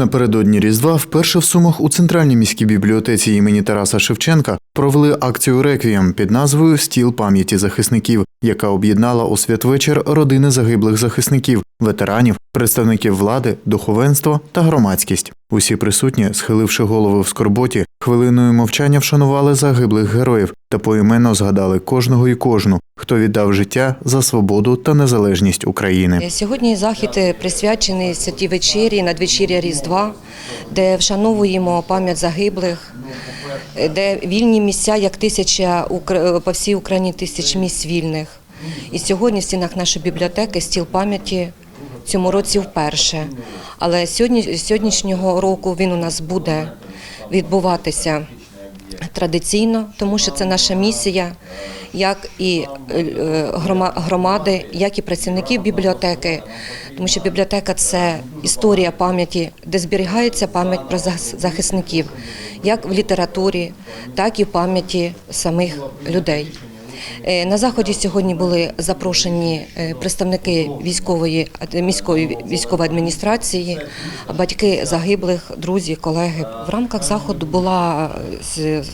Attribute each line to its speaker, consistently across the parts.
Speaker 1: Напередодні Різдва вперше в Сумах у центральній міській бібліотеці імені Тараса Шевченка провели акцію Реквієм під назвою Стіл пам'яті захисників, яка об'єднала у святвечір родини загиблих захисників, ветеранів, представників влади, духовенства та громадськість. Усі присутні, схиливши голови в скорботі, хвилиною мовчання вшанували загиблих героїв та поіменно згадали кожного і кожну, хто віддав життя за свободу та незалежність України.
Speaker 2: Сьогодні захід присвячений святій вечері, надвечіря Різдва, де вшановуємо пам'ять загиблих, де вільні місця, як тисяча е, по всій Україні тисяч місць вільних. І сьогодні в стінах нашої бібліотеки стіл пам'яті цьому році вперше. Але сьогодні, сьогоднішнього року він у нас буде відбуватися традиційно, тому що це наша місія, як і е, громади, як і працівників бібліотеки, тому що бібліотека це історія пам'яті, де зберігається пам'ять про захисників, як в літературі, так і в пам'яті самих людей. Е, На заході сьогодні були запрошені е, представники військової міської військової адміністрації, батьки загиблих, друзі, колеги. В рамках заходу була е,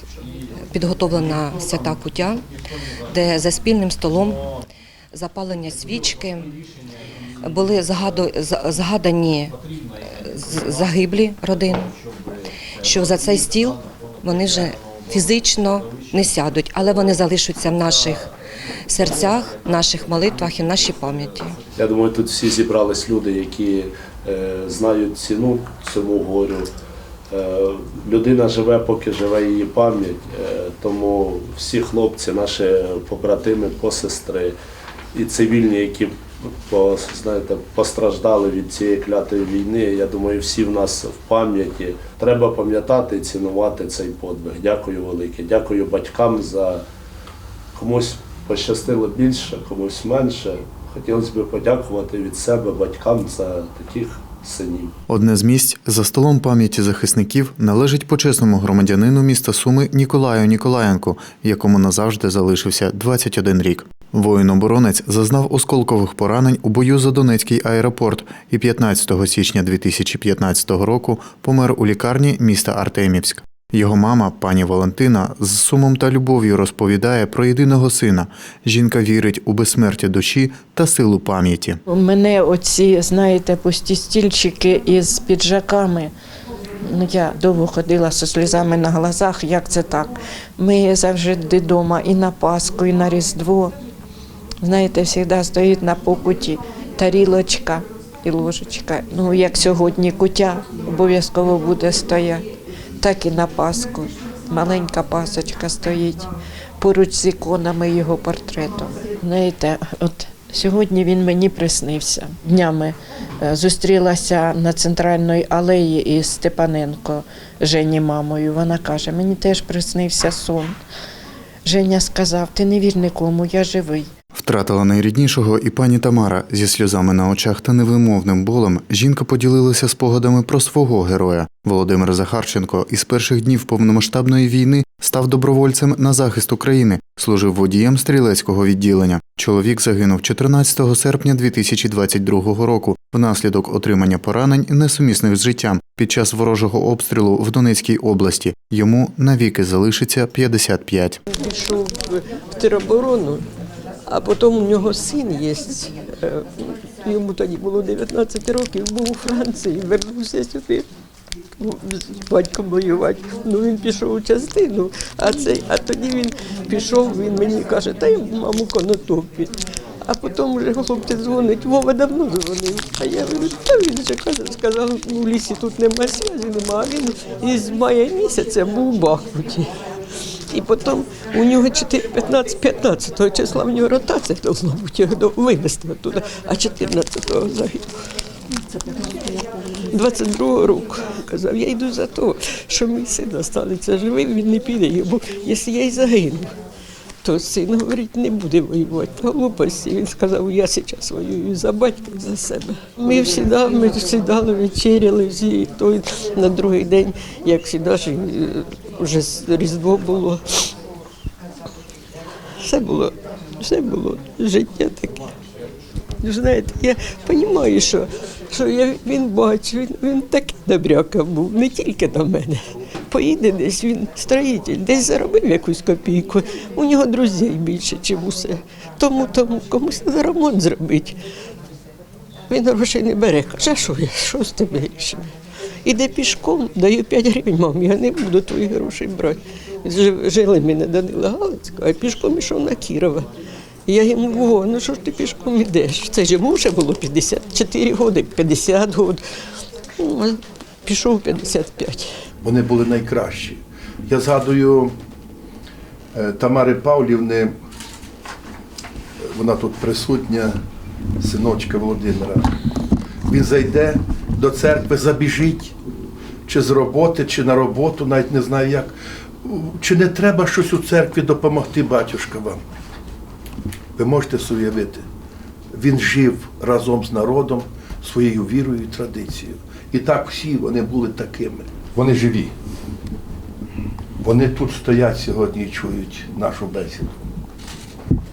Speaker 2: підготовлена свята куття, де за спільним столом запалення свічки були згадані загиблі родин, що за цей стіл вони вже фізично не сядуть, але вони залишаться в наших серцях, в наших молитвах і в нашій пам'яті.
Speaker 3: Я думаю, тут всі зібрались люди, які е, знають ціну цьому горю. Е, людина живе, поки живе її пам'ять. Е, тому всі хлопці, наші побратими, посестри і цивільні, які по, знаєте, постраждали від цієї клятої війни. Я думаю, всі в нас в пам'яті. Треба пам'ятати і цінувати цей подвиг. Дякую велике. Дякую батькам за комусь пощастило більше, комусь менше. Хотілося б подякувати від себе батькам за таких синів.
Speaker 1: Одне з місць за столом пам'яті захисників належить почесному громадянину міста Суми Ніколаю Ніколаєнку, якому назавжди залишився 21 рік. Воїн-оборонець зазнав осколкових поранень у бою за Донецький аеропорт і 15 січня 2015 року помер у лікарні міста Артемівськ. Його мама, пані Валентина, з сумом та любов'ю розповідає про єдиного сина. Жінка вірить у безсмертя душі та силу пам'яті.
Speaker 4: У мене оці, знаєте, пусті стільчики із піджаками. Ну, я довго ходила зі сльозами на глазах, як це так. Ми завжди вдома і на Пасху, і на Різдво. Знаєте, завжди стоїть на покуті тарілочка і ложечка. Ну, як сьогодні кутя обов'язково буде стояти, так і на Пасху. Маленька пасочка стоїть поруч з іконами його портретом. Знаєте, от сьогодні він мені приснився. Днями е, зустрілася на центральній алеї із Степаненко Жені мамою. Вона каже: мені теж приснився сон. Женя сказав: ти не вір нікому, я живий.
Speaker 1: Втратила найріднішого і пані Тамара зі сльозами на очах та невимовним болем. Жінка поділилася спогадами про свого героя. Володимир Захарченко із перших днів повномасштабної війни став добровольцем на захист України, служив водієм стрілецького відділення. Чоловік загинув 14 серпня 2022 року внаслідок отримання поранень, несумісних з життям під час ворожого обстрілу в Донецькій області. Йому навіки залишиться 55.
Speaker 5: пішов в тероборону, а потім у нього син є. е, Йому тоді було 19 років, був у Франції, вернувся сюди. Ну, З батьком воювати. Ну він пішов у частину, а цей, а тоді він пішов, він мені каже, та й маму конотопі. А потім вже хлопець дзвонить, Вова давно дзвонив. А я говорю, та він же каже, сказав, ну в лісі тут нема зв'язі, нема. А він із мая місяця був у Бахмуті. І потім у нього 15-15 числа в нього ротація должна бути вивезти оттуда, а 14-го загинув. 22-го року казав, я йду за те, що мій син залишиться живий, він не піде, бо якщо я й загину, то син говорить, не буде воювати. Глупості. Він сказав, я зараз воюю за батька за себе. Ми всі ми сідали, вечеряли всі, той на другий день, як завжди, е, вже Різдво було. Все було, все було життя таке. Знаєте, я розумію, що що я, він бачив, він, він такий добряка був, не тільки до мене. Поїде десь, він строїтель, десь заробив якусь копійку. У нього друзів більше, ніж усе. Тому, тому комусь треба ремонт зробити. Він грошей не бере. Каже, що я, що з тебе грішми? Іде пішком, даю 5 гривень, мам, я не буду твої гроші брати. Жили мене Данила Галицького, а пішком ішов на Кірова. Я йому говорю, ну що ж ти пішком йдеш? Це ж йому вже було 54 роки, 50 років. Пішов 55.
Speaker 6: Вони були найкращі. Я згадую е, Тамари Павлівни, вона тут присутня, синочка Володимира. Він зайде до церкви, забіжить, чи з роботи, чи на роботу, навіть не знаю як. Чи не треба щось у церкві допомогти, батюшка вам? Ви можете собі уявити. Він жив разом з народом своєю вірою і традицією. І так всі вони були такими. Вони живі. Вони тут стоять сьогодні і чують нашу бесіду.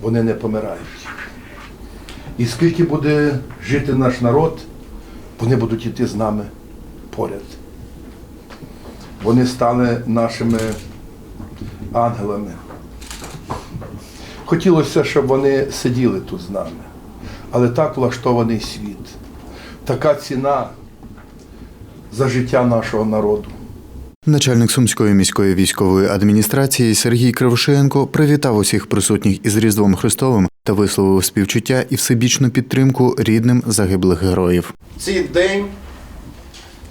Speaker 6: Вони не помирають. І скільки буде жити наш народ, вони будуть йти з нами поряд. Вони стали нашими ангелами. Хотілося, щоб вони сиділи тут з нами. Але так влаштований світ, така ціна за життя нашого народу.
Speaker 1: Начальник Сумської міської військової адміністрації Сергій Кривошеєнко привітав усіх присутніх із Різдвом Христовим та висловив співчуття і всебічну підтримку рідним загиблих героїв.
Speaker 7: цей день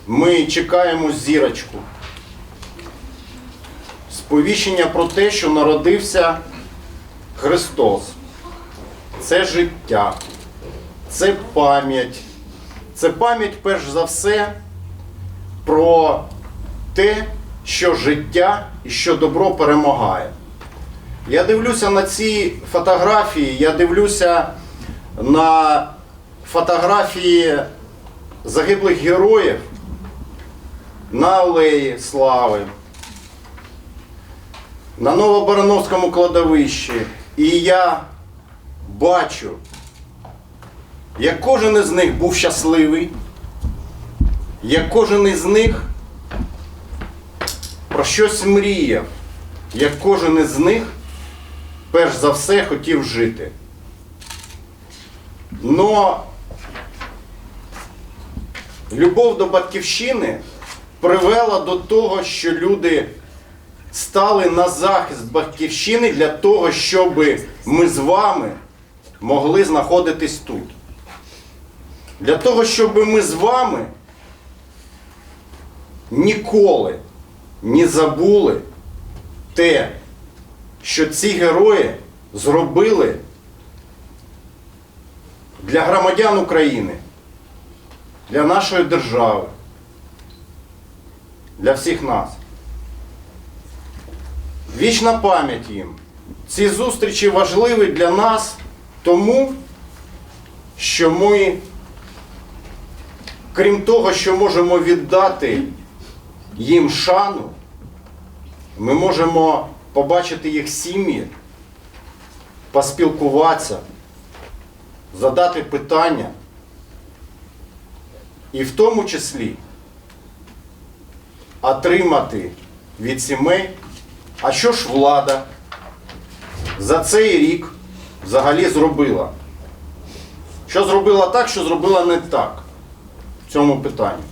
Speaker 7: ми чекаємо зірочку. Сповіщення про те, що народився Христос. Це життя, це пам'ять. Це пам'ять, перш за все, про те, що життя і що добро перемагає. Я дивлюся на ці фотографії, я дивлюся на фотографії загиблих героїв на Алеї Слави, на Новобороновському кладовищі. І я бачу, як кожен із них був щасливий, як кожен із них про щось мріяв, як кожен із них перш за все хотів жити. Но любов до батьківщини привела до того, що люди стали на захист батьківщини для того, щоб ми з вами могли знаходитись тут. Для того, щоб ми з вами ніколи не забули те, що ці герої зробили для громадян України для нашої держави, для всіх нас. Вічна пам'ять їм. Ці зустрічі важливі для нас тому, що ми, крім того, що можемо віддати їм шану, ми можемо побачити їх сім'ї, поспілкуватися, задати питання. І в тому числі отримати від сімей, а що ж влада за цей рік взагалі зробила? Що зробила так, що зробила не так в цьому питанні?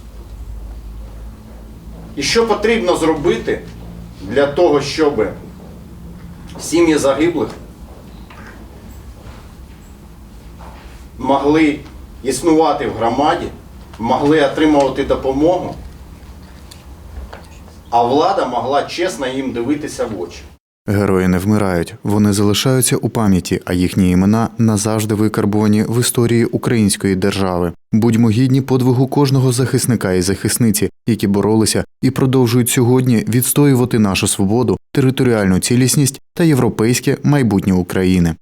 Speaker 7: І що потрібно зробити для того, щоб сім'ї загиблих могли існувати в громаді, могли отримувати допомогу, а влада могла чесно їм дивитися в очі.
Speaker 1: Герої не вмирають, вони залишаються у пам'яті, а їхні імена назавжди викарбувані в історії української держави. Будьмо гідні подвигу кожного захисника і захисниці, які боролися і продовжують сьогодні відстоювати нашу свободу, територіальну цілісність та європейське майбутнє України.